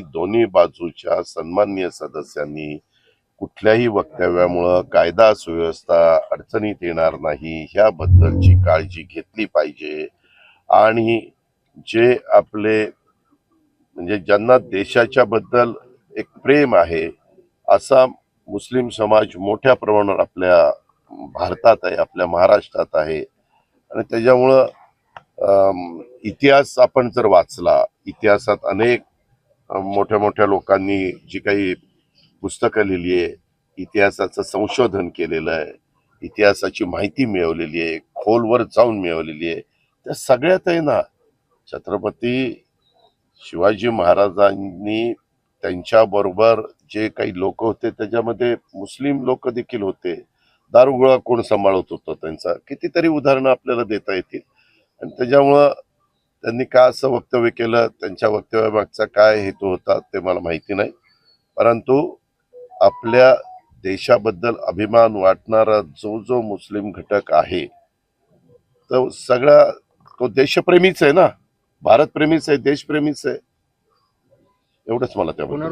दोन्ही बाजूच्या सन्माननीय सदस्यांनी कुठल्याही वक्तव्यामुळं कायदा सुव्यवस्था अडचणीत येणार नाही ह्याबद्दलची काळजी घेतली पाहिजे. आणि जे आपले म्हणजे ज्यांना देशाच्या बद्दल एक प्रेम आहे असा मुस्लिम समाज मोठ्या प्रमाणावर आपल्या भारतात आहे आपल्या महाराष्ट्रात आहे. आणि त्याच्यामुळं इतिहास आपण जर वाचला इतिहासात अनेक मोठ्या मोठ्या लोकांनी जी काही पुस्तकं लिहिली आहे इतिहासाचं संशोधन केलेलं आहे इतिहासाची माहिती मिळवलेली आहे खोलवर जाऊन मिळवलेली आहे त्या सगळ्यात आहे ना छत्रपती शिवाजी महाराजांनी त्यांच्याबरोबर जे काही लोक होते त्याच्यामध्ये मुस्लिम लोक देखील होते. दारुगोळा कोण सांभाळत होतं त्यांचा? कितीतरी उदाहरणं आपल्याला देता येतील. आणि त्याच्यामुळं त्यांनी का असं वक्तव्य केलं? त्यांच्या वक्तव्यामागचा काय हेतू होता ते मला माहिती नाही. परंतु आपल्या देशाबद्दल अभिमान वाटणारा जो जो मुस्लिम घटक आहे तो सगळा तो देशप्रेमीच आहे ना? भारतप्रेमीच आहे देशप्रेमीच आहे. एवढंच मला त्याबद्दल